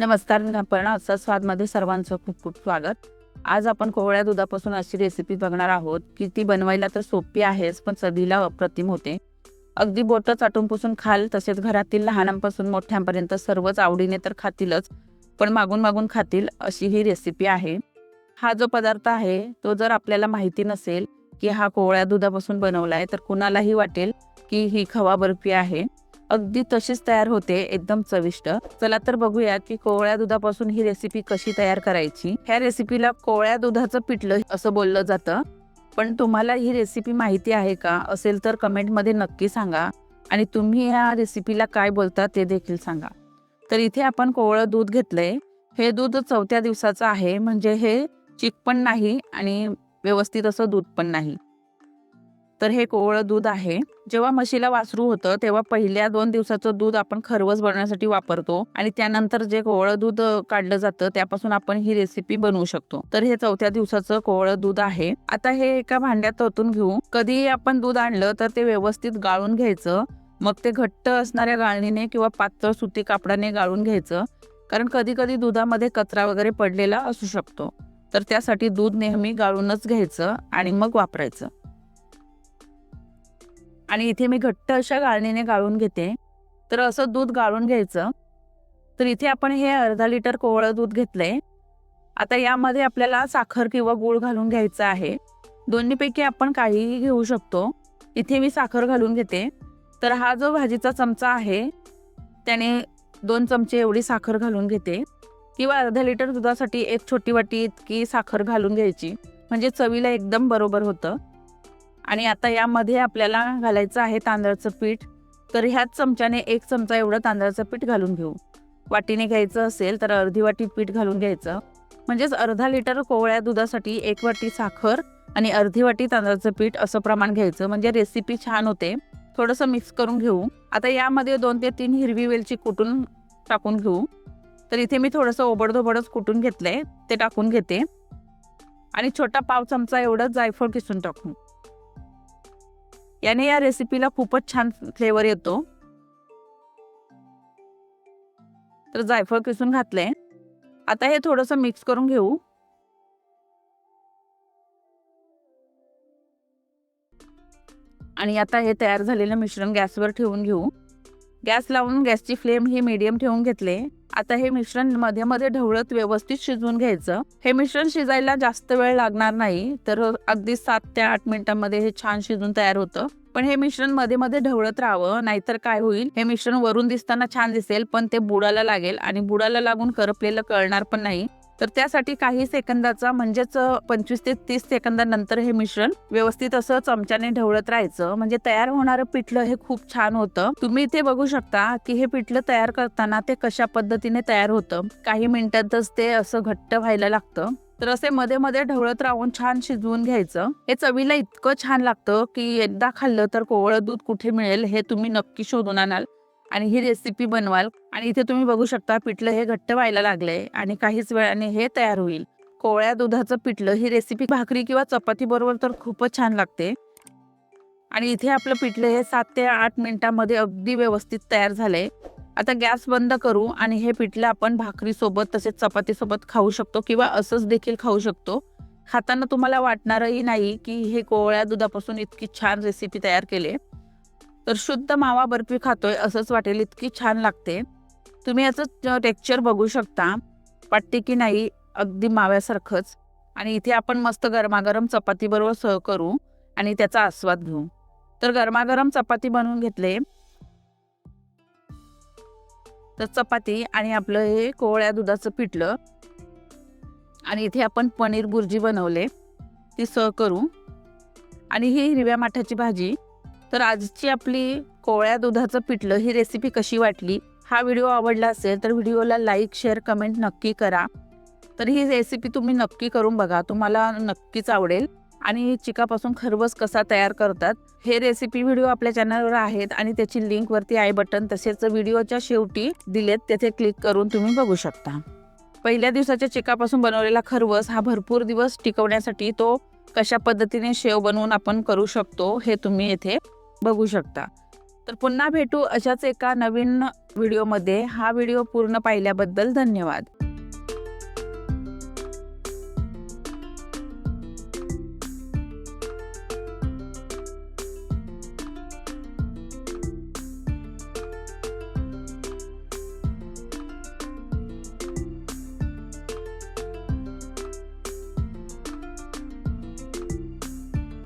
नमस्कार मी अपर्णा असा स्वादमध्ये सर्वांचं खूप खूप स्वागत. आज आपण कोवळ्या दुधापासून अशी रेसिपी बघणार आहोत की ती बनवायला तर सोपी आहेच पण चवीला अप्रतिम होते. अगदी बोटं चाटूनपासून खाल तसेच घरातील लहानांपासून मोठ्यांपर्यंत सर्वच आवडीने तर खातीलच पण मागून मागून खातील अशी ही रेसिपी आहे. हा जो पदार्थ आहे तो जर आपल्याला माहिती नसेल की हा कोवळ्या दुधापासून बनवला आहे तर कुणालाही वाटेल की ही खवा बर्फी आहे. अगदी तशीच तयार होते एकदम चविष्ट. चला तर बघूयात की कोवळ्या दुधापासून ही रेसिपी कशी तयार करायची. ह्या रेसिपीला कोवळ्या दुधाचं पिठलं असं बोललं जातं. पण तुम्हाला ही रेसिपी माहिती आहे का? असेल तर कमेंटमध्ये नक्की सांगा. आणि तुम्ही ह्या रेसिपीला काय बोलता ते देखील सांगा. तर इथे आपण कोवळं दूध घेतलंय. हे दूध चौथ्या दिवसाचं आहे. म्हणजे हे चिक पण नाही आणि व्यवस्थित असं दूध पण नाही. तर हे कोवळं दूध आहे. जेव्हा म्हशीला वासरू होतं तेव्हा पहिल्या दोन दिवसाचं दूध आपण खरवस बनवण्यासाठी वापरतो आणि त्यानंतर जे कोवळं दूध काढलं जातं त्यापासून आपण ही रेसिपी बनवू शकतो. तर हे चौथ्या दिवसाचं कोवळं दूध आहे. आता हे एका भांड्यात ओतून घेऊ. कधीही आपण दूध आणलं तर ते व्यवस्थित गाळून घ्यायचं. मग ते घट्ट असणाऱ्या गाळणीने किंवा पातळ सुती कापडाने गाळून घ्यायचं. कारण कधी कधी दुधामध्ये कचरा वगैरे पडलेला असू शकतो. तर त्यासाठी दूध नेहमी गाळूनच घ्यायचं आणि मग वापरायचं. आणि इथे मी घट्ट अशा गाळणीने गाळून घेते. तर असं दूध गाळून घ्यायचं. तर इथे आपण हे अर्धा लिटर कोवळं दूध घेतलंय. आता यामध्ये आपल्याला साखर किंवा गूळ घालून घ्यायचं आहे. दोन्हीपैकी आपण काहीही घेऊ शकतो. इथे मी साखर घालून घेते. तर हा जो भाजीचा चमचा आहे त्याने दोन चमचे एवढी साखर घालून घेते. किंवा अर्धा लिटर दुधासाठी एक छोटी वाटी इतकी साखर घालून घ्यायची. म्हणजे चवीला एकदम बरोबर होतं. आणि आता यामध्ये आपल्याला घालायचं आहे तांदळाचं पीठ. तर ह्याच चमच्याने एक चमचा एवढं तांदळाचं पीठ घालून घेऊ. वाटीने घ्यायचं असेल तर अर्धी वाटी पीठ घालून घ्यायचं. म्हणजेच अर्धा लिटर कोवळ्या दुधासाठी एक वाटी साखर आणि अर्धी वाटी तांदळाचं पीठ असं प्रमाण घ्यायचं. म्हणजे रेसिपी छान होते. थोडंसं मिक्स करून घेऊ. आता यामध्ये दोन ते तीन हिरवी वेलची कुटून टाकून घेऊ. तर इथे मी थोडंसं ओबडधोबडच कुटून घेतलंय. ते टाकून घेते. आणि छोटा पाव चमचा एवढं जायफळ किसून टाकू. याने या रेसिपीला खूपच छान फ्लेवर येतो. तर जायफळ किसून घातले आता हे थोडंसं मिक्स करून घेऊ. आणि आता हे तयार झालेलं मिश्रण गॅसवर ठेवून घेऊ. गॅस लावून गॅसची फ्लेम ही मीडियम ठेवून घेतले. आता हे मिश्रणमध्ये मध्ये ढवळत व्यवस्थित शिजवून घ्यायचं. हे मिश्रण शिजायला जास्त वेळ लागणार नाही तर अगदी सात ते आठ मिनिटांमध्ये हे छान शिजून तयार होतं. पण हे मिश्रणमध्ये मध्ये ढवळत राहावं नाहीतर काय होईल? हे मिश्रण वरून दिसताना छान दिसेल पण ते बुडाला लागेल आणि बुडाला लागून करपलेलं कळणार पण नाही. तर त्यासाठी काही सेकंदाचा म्हणजेच पंचवीस ते तीस सेकंदानंतर हे मिश्रण व्यवस्थित असं चमच्याने ढवळत राहायचं. म्हणजे तयार होणारं पिठलं हे खूप छान होतं. तुम्ही इथे बघू शकता की हे पिठलं तयार करताना ते कशा पद्धतीने तयार होतं. काही मिनिटातच ते असं घट्ट व्हायला लागतं. तर असे मध्ये मध्ये ढवळत राहून छान शिजवून घ्यायचं. हे चवीला इतकं छान लागतं की एकदा खाल्लं तर कोवळं दूध कुठे मिळेल हे तुम्ही नक्की शोधून आणाल. आणि ही रेसिपी बनवाल. आणि इथे तुम्ही बघू शकता पिठलं हे घट्ट व्हायला लागलंय आणि काहीच वेळाने हे तयार होईल. कोवळ्या दुधाचं पिठलं ही रेसिपी भाकरी किंवा चपाती बरोबर तर खूपच छान लागते. आणि इथे आपलं पिठलं हे सात ते आठ मिनिटांमध्ये अगदी व्यवस्थित तयार झालंय. आता गॅस बंद करू आणि हे पिठलं आपण भाकरीसोबत तसेच चपातीसोबत खाऊ शकतो किंवा असंच देखील खाऊ शकतो. खाताना तुम्हाला वाटणारही नाही की हे कोवळ्या दुधापासून इतकी छान रेसिपी तयार केली तर शुद्ध मावा बर्फी खातोय असंच वाटेल. इतकी छान लागते. तुम्ही याचं टेक्स्चर बघू शकता. वाटते की नाही अगदी माव्यासारखंच. आणि इथे आपण मस्त गरमागरम चपातीबरोबर सह करू आणि त्याचा आस्वाद घेऊ. तर गरमागरम चपाती बनवून घेतले. तर चपाती आणि आपलं हे कोवळ्या दुधाचं पिठलं. आणि इथे आपण पनीर बुर्जी बनवले. ती सह करू. आणि ही हिरव्या माठाची भाजी तर आजची आपली कोवळ्या दुधाचं पिठलं ही रेसिपी कशी वाटली? हा व्हिडिओ आवडला असेल तर व्हिडिओला लाईक शेअर कमेंट नक्की करा. तर ही रेसिपी तुम्ही नक्की करून बघा. तुम्हाला नक्कीच आवडेल. आणि चिकापासून खरवस कसा तयार करतात हे रेसिपी व्हिडिओ आपल्या चॅनलवर आहेत आणि त्याची लिंक वरती आय बटन तसेच व्हिडिओच्या शेवटी दिलेत तेथे क्लिक करून तुम्ही बघू शकता. पहिल्या दिवसाच्या चिकापासून बनवलेला खरवस हा भरपूर दिवस टिकवण्यासाठी तो कशा पद्धतीने शेव बनवून आपण करू शकतो हे तुम्ही येथे बघू शकता. तर पुन्हा भेटू अशाच एका नवीन व्हिडिओमध्ये. हा व्हिडिओ पूर्ण पाहिल्याबद्दल धन्यवाद.